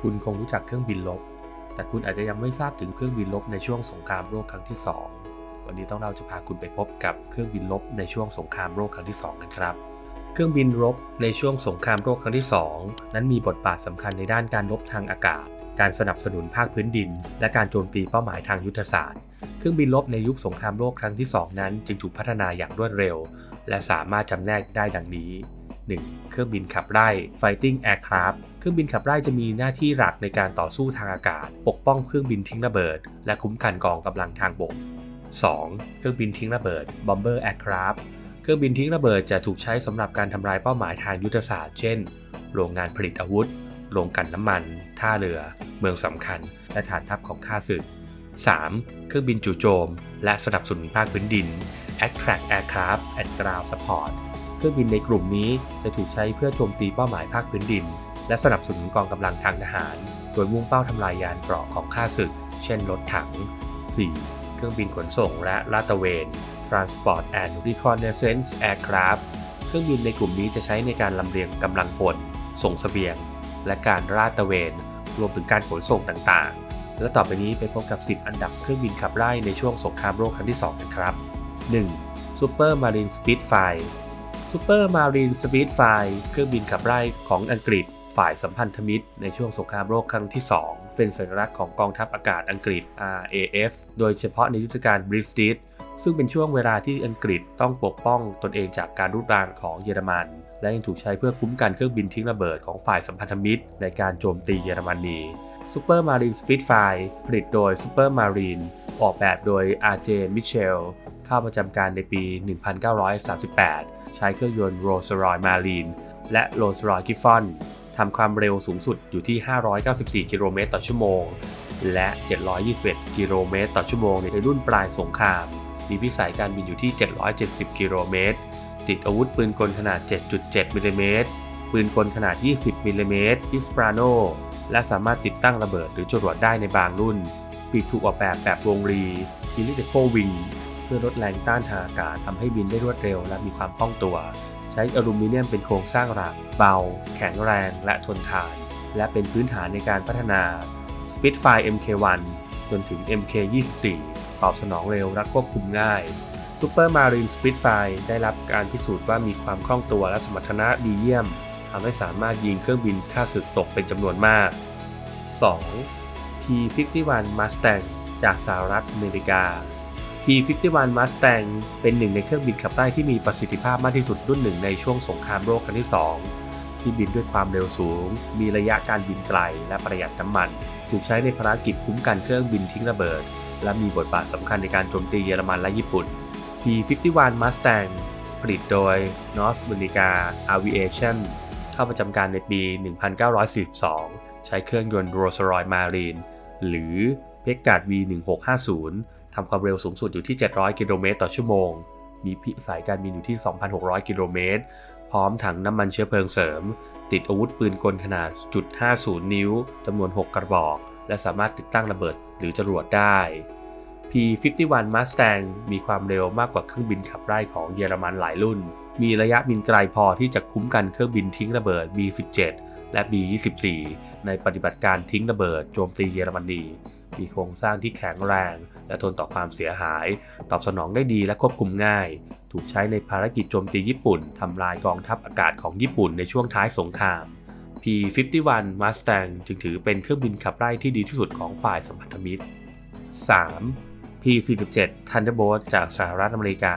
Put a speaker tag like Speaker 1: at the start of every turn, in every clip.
Speaker 1: คุณคงรู้จักเครื่องบินรบแต่คุณอาจจะยังไม่ทราบถึงเครื่องบินรบในช่วงสงครามโลกครั้งที่ 2 วันนี้ต้องเราจะพาคุณไปพบกับเครื่องบินรบในช่วงสงครามโลกครั้งที่ 2 กันครับ เครื่องบินรบในช่วงสงครามโลกครั้งที่ 2 นั้นมีบทบาทสำคัญในด้านการรบทางอากาศ การสนับสนุนภาคพื้นดิน และการโจมตีเป้าหมายทางยุทธศาสตร์ เครื่องบินรบในยุคสงครามโลกครั้งที่ 2 นั้น จึงถูกพัฒนาอย่างรวดเร็ว และสามารถจำแนกได้ดังนี้ 1. เครื่องบินขับไล่ Fighting Aircraft เครื่องบินขับไล่จะมีหน้าที่หลักในการต่อสู้ทางอากาศ ปกป้องเครื่องบินทิ้งระเบิด และคุ้มกันกองกำลังทางบก 2. เครื่องบินทิ้งระเบิด Bomber Aircraft เครื่องบินทิ้งระเบิดจะถูกใช้สำหรับการทำลายเป้าหมายทางยุทธศาสตร์ เช่น โรงงานผลิตอาวุธ โรงกลั่นน้ำมัน ท่าเรือ เมืองสำคัญ และฐานทัพของข้าศึก 3. เครื่องบินจู่โจม และสนับสนุนภาคพื้นดิน Attract Aircraft and Ground Support เครื่องบินในกลุ่มนี้จะถูกใช้เพื่อโจมตีเป้าหมายภาคพื้นดิน และสนับสนุนกองกำลังทางทหาร โดยมุ่งเป้าทำลายยานเกราะของข้าศึก เช่นรถถัง 4. เครื่องบินขนส่งและลาดตระเวน Transport and Reconnaissance Aircraft เครื่องบินในกลุ่มนี้จะใช้ในการลำเลียงกำลังพล ส่งเสบียง และการลาดตระเวน รวมถึงการขนส่งต่างๆ และต่อไปนี้ไปพบกับ 10 อันดับเครื่องบินขับไล่ในช่วงสงครามโลกครั้งที่ 2 กันครับ 1. Super Marine Spitfire Super Marine Spitfire เครื่องบินขับไล่ของอังกฤษฝ่ายสัมพันธมิตรในช่วงสงครามโลกครั้งที่ 2 เป็นสัญลักษณ์ของกองทัพอากาศอังกฤษ RAF โดยเฉพาะในยุทธการ British ซึ่งเป็นช่วงเวลาที่อังกฤษต้องปกป้องตนเองจากการรุกรานของเยอรมัน และยังถูกใช้เพื่อคุ้มกันเครื่องบินทิ้งระเบิดของฝ่ายสัมพันธมิตร ในการโจมตีเยอรมนี Super Marine Spitfire ผลิตโดย Super Marine ออกแบบโดย R.J. Mitchell เข้าประจำการในปี 1938 ใช้เครื่องยนต์ Rolls-Royce Marine และ Rolls-Royce Griffon ทำความเร็วสูงสุดอยู่ที่ 594 กิโลเมตรต่อชั่วโมง และ 721 กิโลเมตรต่อชั่วโมงในรุ่นปลายสงคราม มีวิสัยการบินอยู่ที่ 770 กิโลเมตร ติดอาวุธปืนกลขนาด 7.7 มิลลิเมตร ปืนกลขนาด 20 มิลลิเมตรอิสปราโน และสามารถติดตั้งระเบิดหรือจรวดได้ในบางรุ่น ปีกถูกออกแบบแบบวงรี e l i p t i c a l wing พื่อลดแรงต้านทางอากาศทำให้บินได้รวดเร็วและมีความคล่องตัว ใช้อลูมิเนียมเป็นโครงสร้างหลัก เบา แข็งแรงและทนทาน และเป็นพื้นฐานในการพัฒนา Spitfire Mk1 จนถึง Mk24 ตอบสนองเร็วและควบคุมง่าย Super Marine Spitfire ได้รับการพิสูจน์ว่ามีความคล่องตัวและสมรรถนะดีเยี่ยมทำให้สามารถยิงเครื่องบินฆ่าศึกตกเป็นจำนวนมาก 2. P-51 Mustang จากสหรัฐอเมริกา P-51 Mustang เป็นหนึ่งในเครื่องบินขับไล่ที่มีประสิทธิภาพมากที่สุดรุ่นหนึ่งในช่วงสงครามโลกครั้งที่ 2 ที่บินด้วยความเร็วสูง มีระยะการบินไกล และประหยัดน้ำมัน ถูกใช้ในภารกิจคุ้มกันเครื่องบินทิ้งระเบิด และมีบทบาทสำคัญในการโจมตีเยอรมันและญี่ปุ่น P-51 Mustang ผลิตโดย North America Aviation เข้าประจำการในปี 1942 ใช้เครื่องยนต์ Rolls-Royce Marine หรือ Packard V1650 ทำความเร็วสูงสุดอยู่ที่ 700 กิโลเมตรต่อชั่วโมง มีพิสัยการบินอยู่ที่ 2,600 กิโลเมตร พร้อมถังน้ำมันเชื้อเพลิงเสริม ติดอาวุธปืนกลขนาดจุด50 นิ้วจำนวน 6 กระบอก และสามารถติดตั้งระเบิดหรือจรวดได้ P-51 Mustang มีความเร็วมากกว่าเครื่องบินขับไล่ของเยอรมันหลายรุ่น มีระยะบินไกลพอที่จะคุ้มกันเครื่องบินทิ้งระเบิด B-17 และ B-24 ในปฏิบัติการทิ้งระเบิดโจมตีเยอรมนี มีโครงสร้างที่แข็งแรง และทนต่อความเสียหาย ตอบสนองได้ดีและควบคุมง่าย ถูกใช้ในภารกิจโจมตีญี่ปุ่นทำลายกองทัพอากาศของญี่ปุ่นในช่วงท้ายสงคราม P-51 Mustang จึงถือเป็นเครื่องบินขับไล่ที่ดีที่สุดของฝ่ายสัมพันธมิตร 3. P-47 Thunderbolt จากสหรัฐอเมริกา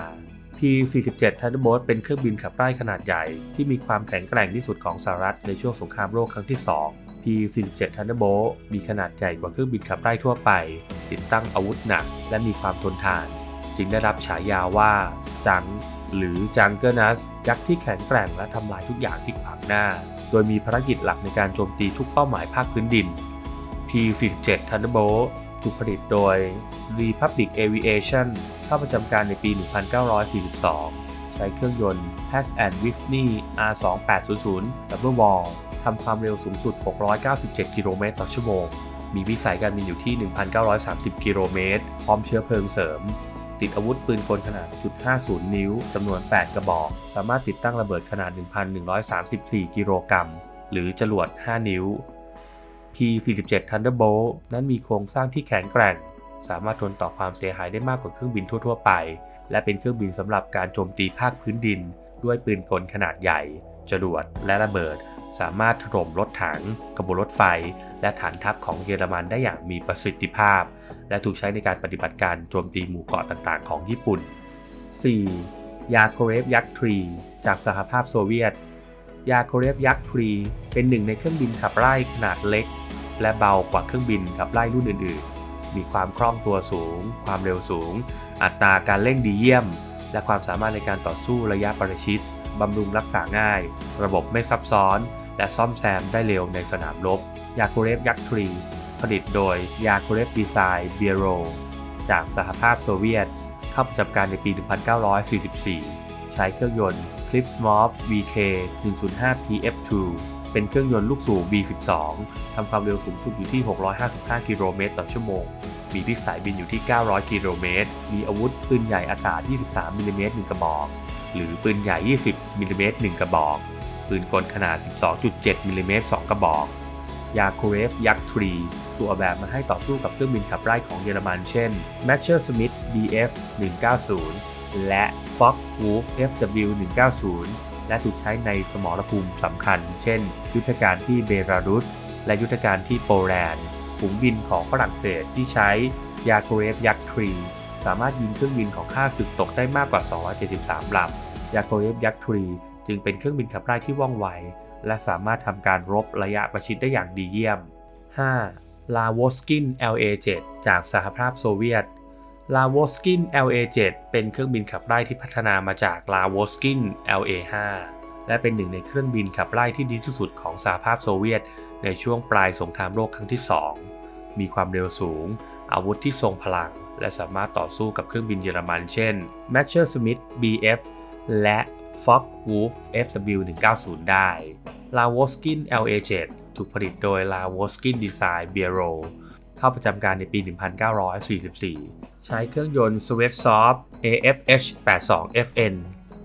Speaker 1: P-47 Thunderbolt เป็นเครื่องบินขับไล่ขนาดใหญ่ที่มีความแข็งแกร่งที่สุดของสหรัฐในช่วงสงครามโลกครั้งที่ 2 P-47 Thunderbolt มีขนาดใหญ่กว่าเครื่องบินขับไล่ทั่วไป ติดตั้งอาวุธหนักและมีความทนทาน จึงได้รับฉายาว่า จัง หรือจังเกอร์นัสยักษ์ที่แข็งแกร่งและทำลายทุกอย่างที่ขวางหน้า โดยมีภารกิจหลักในการโจมตีทุกเป้าหมายภาคพื้นดิน P-47 Thunderbolt ถูกผลิตโดย Republic Aviation เข้าประจำการในปี 1942 ช้เครื่องยนต์ Pratt and Whitney R2800 Double Wall ทำความเร็วสูงสุด 697 กิโลเมตรต่อชั่วโมง มีวิสัยการบินอยู่ที่ 1,930 กิโลเมตร พร้อมเชื้อเพลิงเสริม ติดอาวุธปืนกลขนาดจุด50 นิ้ว จำนวน 8 กระบอก สามารถติดตั้งระเบิดขนาด 1,134 กิโลกรัม หรือจรวด 5 นิ้ว P-47 Thunderbolt นั้นมีโครงสร้างที่แข็งแกร่ง สามารถทนต่อความเสียหายได้มากกว่าเครื่องบินทั่ว ๆ ไป และเป็นเครื่องบินสำหรับการโจมตีภาคพื้นดิน ด้วยปืนกลขนาดใหญ่ จรวด และระเบิด สามารถถล่มรถถังกระบวนรถไฟ และฐานทัพของเยอรมันได้อย่างมีประสิทธิภาพ และถูกใช้ในการปฏิบัติการโจมตีหมู่เกาะต่างๆ ของญี่ปุ่น 4. ยาโคเรฟยักษ์ทรีจากสหภาพโซเวียต ยาโคเรฟยักษ์ทรีเป็นหนึ่งในเครื่องบินขับไล่ขนาดเล็ก และเบากว่าเครื่องบินขับไล่รุ่นอื่น ๆ มีความคล่องตัวสูง ความเร็วสูง อัตราการเร่งดีเยี่ยม และความสามารถในการต่อสู้ระยะประชิดบำรุงรักษาง่าย ระบบไม่ซับซ้อน และซ่อมแซมได้เร็วในสนามรบยาโคเรฟยักษ์ทรี ผลิตโดยยาโคเรฟดีไซน์เบียโรจากสหภาพโซเวียต เข้าประจำการในปี 1944 ใช้เครื่องยนต์ c l i p m o v VK 105 PF2 เป็นเครื่องยนต์ลูกสูบ B12 ทำความเร็วสูงสุดอยู่ที่ 655 กิโลเมตรต่อชั่วโมง มีพิสัยบินอยู่ที่ 900 กิโลเมตร มีอาวุธปืนใหญ่อากาศ 23 มิลลิเมตร1กระบอก หรือปืนใหญ่ 20 มิลลิเมตร1กระบอก ปืนกลขนาด 12.7 มิลลิเมตร2กระบอก ยาโคเรฟยักษ์ทรีถูกออกแบบมาให้ต่อสู้กับเครื่องบินขับไล่ของเยอรมันเช่น m a t c h e r Smith Bf 190และ Fox Wolf FW 190 และถูกใช้ในสมรภูมิสำคัญ เช่น ยุทธการที่เบลารุส และยุทธการที่โปแลนด์ฝูงบินของฝรั่งเศสที่ใช้ยาโคเรฟยักษ์ทรีสามารถยิงเครื่องบินของข้าศึกตกได้มากกว่า 273ลำยาโคเรฟยักษ์ทรีจึงเป็นเครื่องบินขับไล่ที่ว่องไว และสามารถทำการรบระยะประชิดได้อย่างดีเยี่ยม 5. ลา w o s k i n LA7 จากสหภาพโซเวียต ลา w o s k i n LA7 เป็นเครื่องบินขับไล่ที่พัฒนามาจากลา w o s k i n LA5 และเป็นหนึ่งในเครื่องบินขับไล่ที่ดีที่สุดของสหภาพโซเวียต ในช่วงปลายสงครามโลกครั้งที่ 2 มีความเร็วสูง อาวุธที่ทรงพลัง และสามารถต่อสู้กับเครื่องบินเยอรมันเช่น m a t c h e r Smith BF และ Fox Wolf FW190 ได้ l a w o s k i n LA7 ถูกผลิตโดย l a w o s k i n Design Bureau เข้าประจำการในปี 1944 ใช้เครื่องยนต์ Sweatsoft AFH 82 FN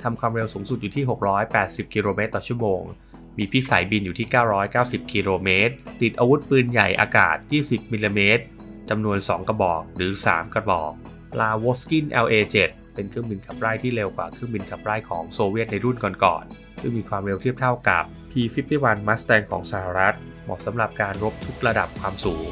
Speaker 1: ทำความเร็วสูงสุดอยู่ที่ 680 กิโลเมตรต่อชั่วโมง มีพิสัยบินอยู่ที่ 990 กิโลเมตร ติดอาวุธปืนใหญ่อากาศ 20 มิลลิเมตร จำนวน 2 กระบอกหรือ 3 กระบอก l a w o s k i n LA7 เป็นเครื่องบินขับไล่ที่เร็วกว่าเครื่องบินขับไล่ของโซเวียตในรุ่นก่อนๆ ซึ่งมีความเร็วเทียบเท่ากับ P-51 Mustang ของสหรัฐ เหมาะสำหรับการรบทุกระดับความสูง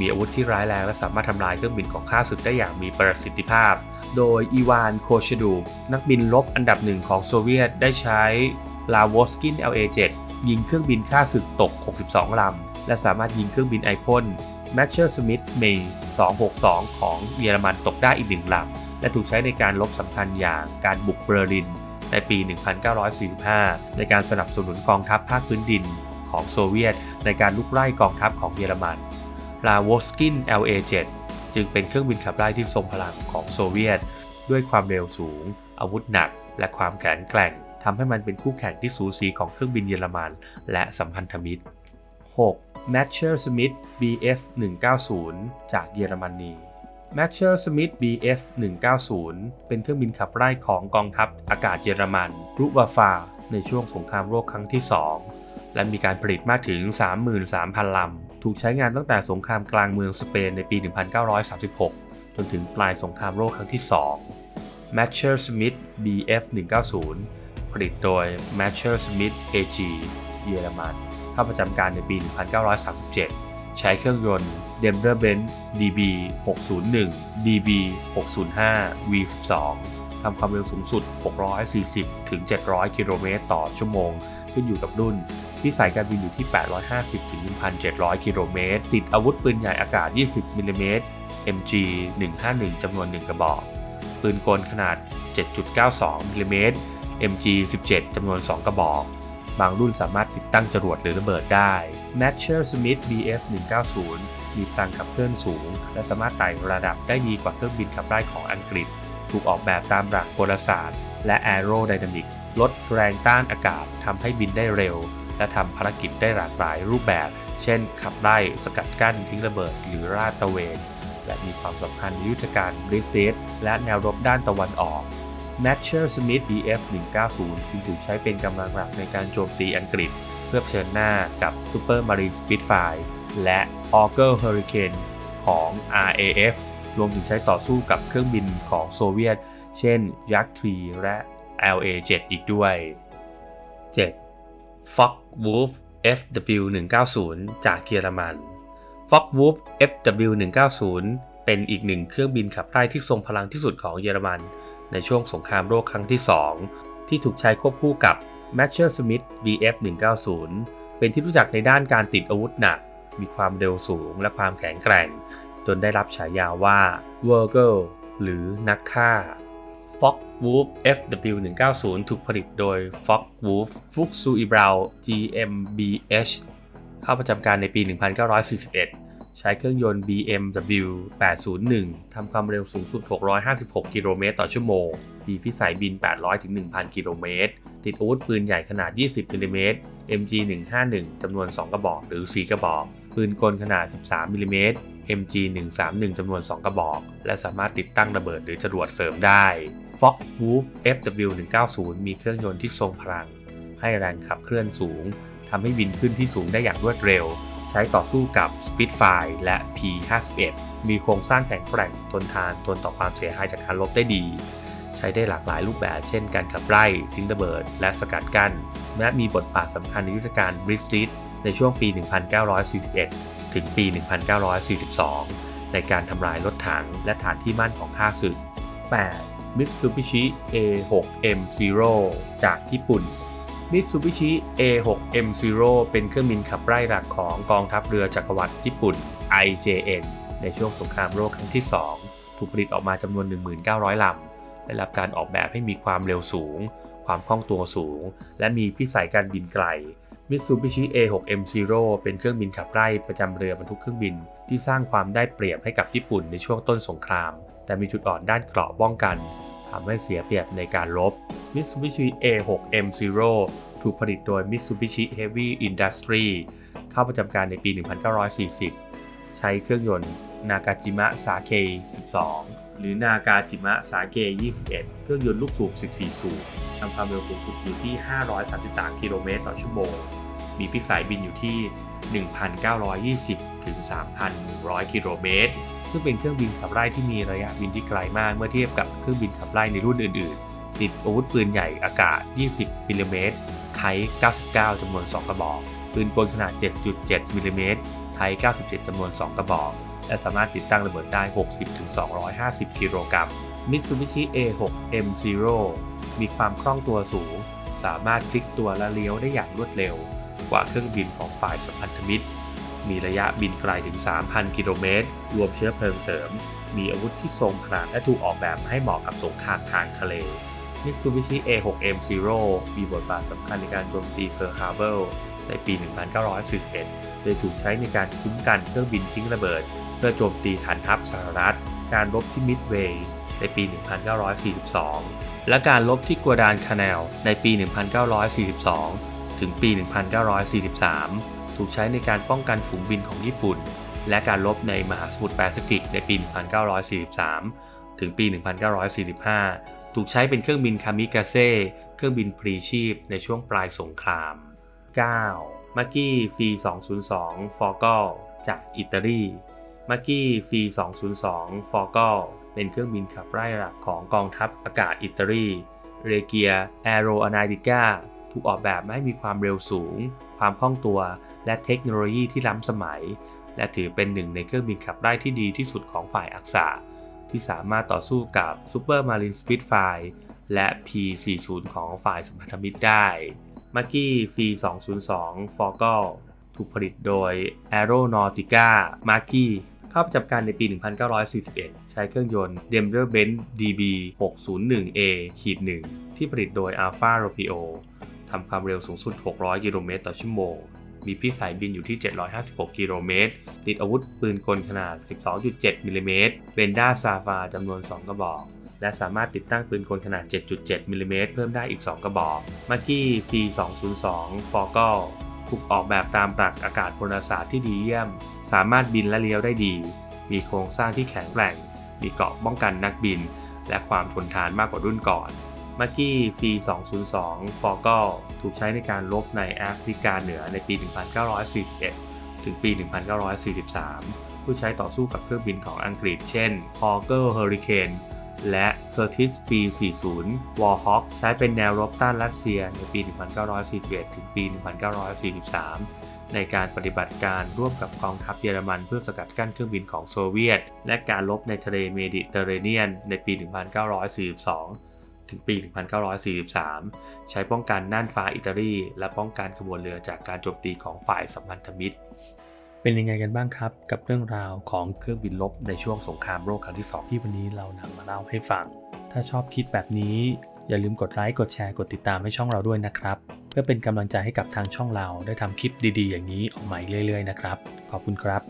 Speaker 1: มีอาวุธที่ร้ายแรงและสามารถทำลายเครื่องบินของข้าศึกได้อย่างมีประสิทธิภาพ โดยอีวานโคชดู นักบินรบอันดับหนึ่งของโซเวียตได้ใช้ลา w o s k i n LA7 ยิงเครื่องบินข้าศึกตก 62 ลำ และสามารถยิงเครื่องบินไอพ่น m a t c h e r Smith May 262 ของเยอรมันตกได้อีกหนึ่งลำ และถูกใช้ในการลบสำคัญอย่างการบุกเบอร์ลิน ในปี 1945 ในการสนับสนุนกองทัพภาคพื้นดินของโซเวียต ในการลุกไล่กองทัพของเยอรมัน ลา w o s k i n LA7 จึงเป็นเครื่องบินขับไล่ที่ทรงพลังของโซเวียต ด้วยความเร็วสูง อาวุธหนัก และความแข็งแกร่งทำให้มันเป็นคู่แข่งที่สูสีของเครื่องบินเยอรมัน และสัมพันธมิตร 6. m a t c h e r Smith BF 190 จากเยอรมนี m a t c h e r Smith BF 190 เป็นเครื่องบินขับไล่ของกองทัพอากาศเยอรมันรุวาฟา ในช่วงสงครามโลกครั้งที่ 2 และมีการผลิตมากถึง 33,000 ลำ ถูกใช้งานตั้งแต่สงครามกลางเมืองสเปนในปี 1936 จนถึงปลายสงครามโลกครั้งที่ 2 m a t c h e r Smith BF 190ผลิตโดย m a t c h e r Smith AG เยอรมันเข้าประจำการในปี 1937 ใช้เครื่องยนต์ d e m b e r b e n z DB 601 DB 605 V12 ทำความเร็วสูงสุด 640 ถึง 700 กิโลเมตรต่อชั่วโมง ขึ้นอยู่กับรุ่น ที่สายการบินอยู่ที่ 850ถึง1,700 กิโลเมตร ติดอาวุธปืนใหญ่อากาศ 20มิลลิเมตร MG 151จำนวน 1 กระบอก ปืนกลขนาด 7.92มิลลิเมตร MG 17จำนวน 2 กระบอก บางรุ่นสามารถติดตั้งจรวดหรือระเบิดได้ m a t c h e r Smith BF 190มีพลังขับเคลื่อนสูง และสามารถไต่ระดับได้ดีกว่าเครื่องบินขับไล่ของอังกฤษ ถูกออกแบบตามหลักกลศาสตร์ และแลดแรงต้านอากาศทำให้บินได้เร็ว และทำภารกิจได้หลากหลายรูปแบบ เช่น ขับไล่สกัดกั้นทิ้งระเบิดหรือราดตระเวน และมีความสำคัญในยุทธการบริสเตสและแนวรบด้านตะวันออก m a t c h e r Smith BF 190 จึงถูกใช้เป็นกำลังหลักในการโจมตีอังกฤษ เพื่อเผชิญหน้ากับ Super Marine Spitfire และ Auger Hurricane ของ RAF รวมถึงใช้ต่อสู้กับเครื่องบินของโซเวียต เช่น Yak-3 และ LA-7 อีกด้วย 7. Focke-Wulf FW190 จากเยอรมัน Focke-Wulf FW190 เป็นอีกหนึ่งเครื่องบินขับไล่ที่ทรงพลังที่สุดของเยอรมัน ในช่วงสงครามโลกครั้งที่ 2 ที่ถูกใช้ควบคู่กับ m a t c h e r Smith VF190 เป็นที่รู้จักในด้านการติดอาวุธหนัก มีความเร็วสูงและความแข็งแกร่ง จนได้รับฉายาว่า w o r g e r หรือนักฆ่า Focke-Wulf FW190 ถูกผลิตโดย Focke-Wulf f u x u i b r a u GmbH เข้าประจำการในปี 1941 ใช้เครื่องยนต์ BMW 801 ทำความเร็วสูงสุด 656 กิโลเมตรต่อชั่วโมง มีพิสัยบิน 800-1,000 กิโลเมตร ติดอาวุธปืนใหญ่ขนาด 20มิลลิเมตร MG 151จำนวน 2 กระบอกหรือ 4 กระบอก ปืนกลขนาด 13มิลลิเมตร MG 131 จำนวน 2 กระบอก และสามารถติดตั้งระเบิดหรือจรวดเสริมได้ Focke-Wulf FW 190 มีเครื่องยนต์ที่ทรงพลัง ให้แรงขับเคลื่อนสูงทำให้บินขึ้นที่สูงได้อย่างรวดเร็ว ใช้ต่อสู้กับ Spitfire และ P-51 มีโครงสร้างแข็งแกร่งทนทานทนต่อความเสียหายจากการลบได้ดี ใช้ได้หลากหลายรูปแบบ เช่นการขับไล่ทิ้งระเบิด และสกัดกั้นและมีบทบาทสำคัญในยุทธการ b r i t i s ในช่วงปี 1941 ถึงปี 1942 ในการทำลายรถถังและฐานที่มั่นของข้าศึก 8. Mitsubishi A6M0 จากญี่ปุ่น Mitsubishi A6M0 เป็นเครื่องบินขับไล่หลักของกองทัพเรือจักรวรรดิญี่ปุ่น IJN ในช่วงสงครามโลกครั้งที่ 2 ถูกผลิตออกมาจำนวน 19,000ลำ ได้รับการออกแบบให้มีความเร็วสูง ความคล่องตัวสูง และมีพิสัยการบินไกล Mitsubishi A6M0 เป็นเครื่องบินขับไล่ประจำเรือบรรทุกเครื่องบิน ที่สร้างความได้เปรียบให้กับญี่ปุ่นในช่วงต้นสงคราม แต่มีจุดอ่อนด้านเกราะป้องกันทำให้เสียเปรียบในการรบ Mitsubishi A6M0 ถูกผลิตโดย Mitsubishi Heavy Industry เข้าประจำการในปี 1940 ใช้เครื่องยนต์ Nakajima Sake 12 หรือ Nakajima Sake 21 เครื่องยนต์ลูกสูบ 14 สูบทำความเร็วสูงสุดอยู่ที่ 533 กิโลเมตรต่อชั่วโมง มีพิสัยบินอยู่ที่ 1,920 ถึง 3,100 กิโลเมตร ซึ่งเป็นเครื่องบินขับไล่ที่มีระยะบินที่ไกลมากเมื่อเทียบกับเครื่องบินขับไล่ในรุ่นอื่น ๆ ติดอาวุธปืนใหญ่อากาศ 20 มิลลิเมตร ไท99 จำนวน 2 กระบอก ปืนกลขนาด 7.7 มิลลิเมตร ไท97 จำนวน 2 กระบอก และสามารถติดตั้งระเบิดได้ 60-250 กิโลกรัม Mitsubishi A6M0 มีความคล่องตัวสูง สามารถพลิกตัวและเลี้ยวได้อย่างรวดเร็ว กว่าเครื่องบินของฝ่ายสัมพันธมิตร มีระยะบินไกลถึง 3,000 กิโลเมตร รวมเชื้อเพลิงเสริม มีอาวุธที่ทรงพลังและถูกออกแบบให้เหมาะกับสงครามทางทะเล Mitsubishi A6M0 มีบทบาทสำคัญในการโจมตีเพิร์ลฮาร์เบอร์ในปี 1941 โดยถูกใช้ในการคุ้มกันเครื่องบินทิ้งระเบิด พื่อโจมตีฐานทัพสหรัฐ การรบที่มิดเวย์ในปี 1942 และการรบที่กัวดานคาแนลในปี 1942 ถึงปี 1943 ถูกใช้ในการป้องกันฝูงบินของญี่ปุ่น และการรบในมหาสมุทรแปซิฟิกในปี 1943 ถึงปี 1945 ถูกใช้เป็นเครื่องบินคามิกาเซ่เครื่องบินพลีชีพในช่วงปลายสงคราม 9. มักกี้ C202 ฟอร์กอลจากอิตาลี มักกี้ C202 ฟอร์กเป็นเครื่องบินขับไล่หลักของกองทัพอากาศอิตาลีเรเกียแอโรอนาติกาถูกออกแบบให้มีความเร็วสูง ความคล่องตัว และเทคโนโลยีที่ล้ำสมัย และถือเป็นหนึ่งในเครื่องบินขับไล่ที่ดีที่สุดของฝ่ายอักษาที่สามารถต่อสู้กับ Super Marine Spitfire และ P-40 ของฝ่ายสัมพันธมิตรได้มักกี้ C202 f o r g a l ถูกผลิตโดย Aeronautica m a r k i เข้าประจำการในปี 1941 ใช้เครื่องยนต์ d e m r b e n z DB 601A 1ที่ผลิตโดย Alfa Romeo ทำความเร็วสูงสุด 600 กิโลเมตรต่อชั่วโมง มีพิสัยบินอยู่ที่ 756 กิโลเมตร ติดอาวุธปืนกลขนาด 12.7 มิลลิเมตร เบนด้าซาฟาจำนวน 2 กระบอกและสามารถติดตั้งปืนกลขนาด 7.7 มิลลิเมตรเพิ่มได้อีก 2 กระบอกมักกี้ C202 f o r g a l ถูกออกแบบตามหลักอากาศพลศาสตร์ที่ดีเยี่ยม สามารถบินและเลี้ยวได้ดี มีโครงสร้างที่แข็งแกร่ง มีเกราะป้องกันนักบิน และความทนทานมากกว่ารุ่นก่อนมักกี้ C202 f o r g a l ถูกใช้ในการรบในแอฟริกาเหนือในปี 1941 ถึงปี 1943 ผู้ใช้ต่อสู้กับเครื่องบินของอังกฤษ เช่น Hawker Hurricane และ Curtiss P-40 Warhawk ใช้เป็นแนวรบต้านรัสเซียในปี 1941 ถึงปี 1943 ในการปฏิบัติการร่วมกับกองทัพเยอรมันเพื่อสกัดกั้นเครื่องบินของโซเวียต และการรบในทะเลเมดิเตอร์เรเนียน ในปี 1942 ถึงปี 1943 ใช้ป้องกันน่านฟ้าอิตาลี และป้องกันขบวนเรือจากการโจมตีของฝ่ายสัมพันธมิตร เป็นยังไงกันบ้างครับ กับเรื่องราวของเครื่องบินลบในช่วงสงครามโลกครั้งที่ 2 ที่วันนี้เรานำมาเล่าให้ฟัง ถ้าชอบคิดแบบนี้ อย่าลืมกดไลค์กดแชร์กดติดตามให้ช่องเราด้วยนะครับ เพื่อเป็นกำลังใจให้กับทางช่องเราได้ทำคลิปดีๆ อย่างนี้ออกมาเรื่อยๆนะครับ ขอบคุณครับ